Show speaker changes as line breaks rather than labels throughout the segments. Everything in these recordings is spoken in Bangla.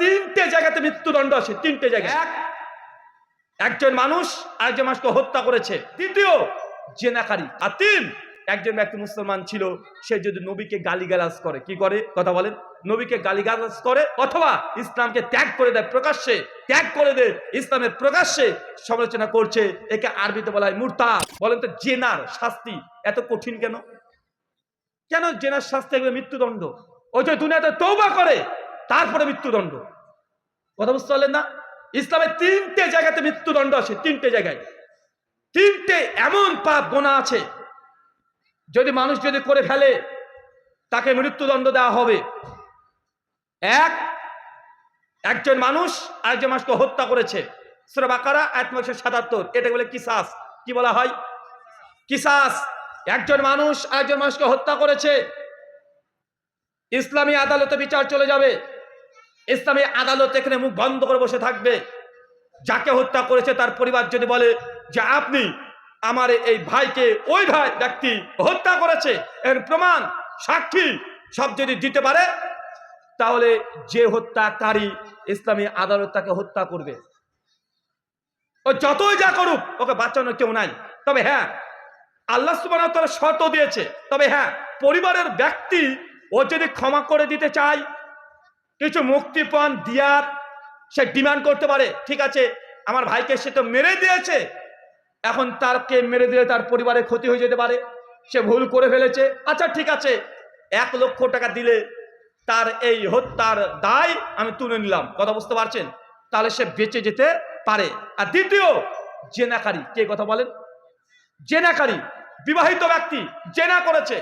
তিনটে জায়গাতে মৃত্যুদণ্ড আছে তিনটে জায়গায়। এক। একজন মানুষ আরেকজন মানুষকে হত্যা করেছে। দ্বিতীয় জেনাকারী। আর তিন একজন ব্যক্তি মুসলমান ছিল সে যদি নবীকে গালিগালাজ করে কি করে? কথা বলেন। নবীকে গালিগালাজ করে অথবা ইসলামকে ত্যাগ করে দেয় প্রকাশ্যে ত্যাগ করে দেয় ইসলামের প্রকাশ্যে সমালোচনা করছে একে আরবিতে বলা হয় মুরতা বলেন তো জেনার শাস্তি এত কঠিন কেন? কেন জেনার শাস্তি এগুলো মৃত্যুদণ্ড? ওই যে দুনিয়াতে তৌবা করে তারপরে মৃত্যুদণ্ড। কথা বুঝতে পারলেন না? ইসলামের তিনটে জায়গাতে মৃত্যুদণ্ড আছে, তিনটে জায়গায়। তিনটে এমন পাপ গোনা আছে, যদি মানুষ যদি করে ফেলে, তাকে মৃত্যুদণ্ড দেওয়া হবে। এক, একজন মানুষ আরেকজন মানুষকে হত্যা করেছে। সুরা বাকারা এক নয়শো সাতাত্তর। এটা বলে কিসাস। কি বলা হয়? কিসাস। একজন মানুষ আরেকজন মানুষকে হত্যা করেছে। ইসলামী আদালতে বিচার চলে যাবে। ইসলামী আদালত এখানে মুখ বন্ধ করে বসে থাকবে। যাকে হত্যা করেছে তার পরিবার যদি বলে যে আপনি আমার এই ভাইকে, ওই ভাই ব্যক্তি হত্যা করেছে, এর প্রমাণ, সাক্ষী সব যদি দিতে পারে, তাহলে যে হত্যাকারী ইসলামী আদালত তাকে হত্যা করবে। ও যতই যা করুক, ওকে বাঁচানোর কেউ নাই। তবে হ্যাঁ আল্লাহ সুবাহ শর্ত দিয়েছে। তবে হ্যাঁ পরিবারের ব্যক্তি ও যদি ক্ষমা করে দিতে চায় কিছু মুক্তিপণ দিয়ার সে ডিমান্ড করতে পারে। ঠিক আছে, আমার ভাইকে সে তো মেরে দিয়েছে। এখন তারকে মেরে দিলে তার পরিবারের ক্ষতি হয়ে যেতে পারে। সে ভুল করে ফেলেছে। আচ্ছা ঠিক আছে, এক লক্ষ টাকা দিলে তার এই হত্যার দায় আমি তুলে নিলাম। কথা বুঝতে পারছেন? তাহলে সে বেঁচে যেতে পারে। আর দ্বিতীয়, জেনাকারী। কে কথা বলেন? জেনাকারী, বিবাহিত ব্যক্তি, জেনা করেছে।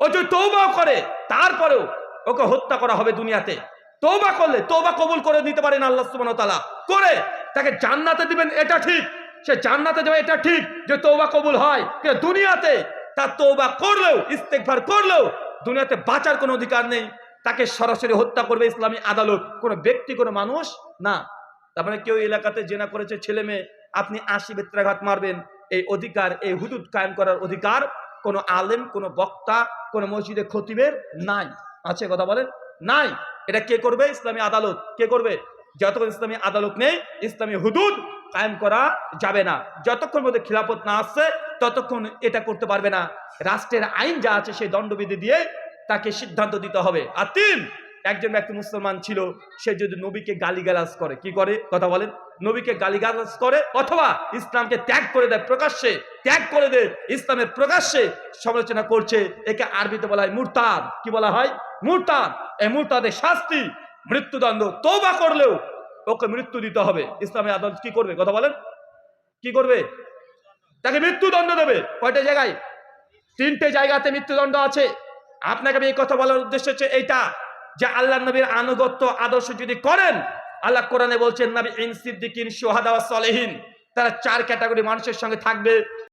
ও যদি তৌবাও করে, তারপরেও ওকে হত্যা করা হবে দুনিয়াতে। তৌবা করলে তৌবা কবুল করে নিতে পারেন আল্লাহ সুবহানাহু তাআলা। করে তাকে জান্নাতে দিবেন, এটা ঠিক। সে জান্নাতে যাবে, এটা ঠিক যে তৌবা কবুল হয়। কিন্তু দুনিয়াতে তার তৌবা করলেও, ইস্তেগফার করলেও দুনিয়াতে বাঁচার কোনো অধিকার নেই। তাকে সরাসরি হত্যা করবে ইসলামী আদালত। কোনো ব্যক্তি, কোনো মানুষ না। তার মানে কেউ এলাকাতে জেনা করেছে, ছেলে মেয়ে, আপনি আশি বেত্রাঘাত মারবেন। এই অধিকার, এই হুদুদ কায়েম করার অধিকার কোনো আলেম, কোনো বক্তা, কোনো মসজিদে খতিবের নাই। আছে কথা বলেন? নাই। এটা কে করবে? ইসলামী আদালত। কে করবে? যতক্ষণ ইসলামী আদালত নেই, ইসলামী হুদুদ কায়েম করা যাবে না। যতক্ষণ মধ্যে খিলাফত না আসছে, ততক্ষণ এটা করতে পারবে না। রাষ্ট্রের আইন যা আছে, সেই দণ্ডবিধি দিয়ে তাকে সিদ্ধান্ত দিতে হবে। আর তিন, একজন ব্যক্তি মুসলমান ছিল, সে যদি নবীকে গালিগালাজ করে, কি করে? কথা বলেন। নবীকে গালিগালাজ করে অথবা ইসলামকে ত্যাগ করে দেয় প্রকাশ্যে, ত্যাগ করে দেয় ইসলামের প্রকাশ্যে সমালোচনা করছে, একে আরবিতে বলা হয় মুরতাদ। কি বলা হয়? মুরতাদ। এই মুরতাদের শাস্তি, মৃত্যুদণ্ড তৌবা করলেও ওকে মৃত্যু দিতে হবে। ইসলামী আদালত কি করবে? কথা বলেন। কি করবে? তাকে মৃত্যুদণ্ড দেবে। কয়টা জায়গায়? তিনটে জায়গাতে মৃত্যুদণ্ড আছে। আপনাকে আমি এই কথা বলার উদ্দেশ্য হচ্ছে এইটা, যে আল্লাহ নবীর আনুগত্য আদর্শ যদি করেন আল্লাহ কোরআনে বলছেন নাবি ইন সিদ্দিকিন সোহাদা সলেহীন। তারা চার ক্যাটাগরি মানুষের সঙ্গে থাকবে।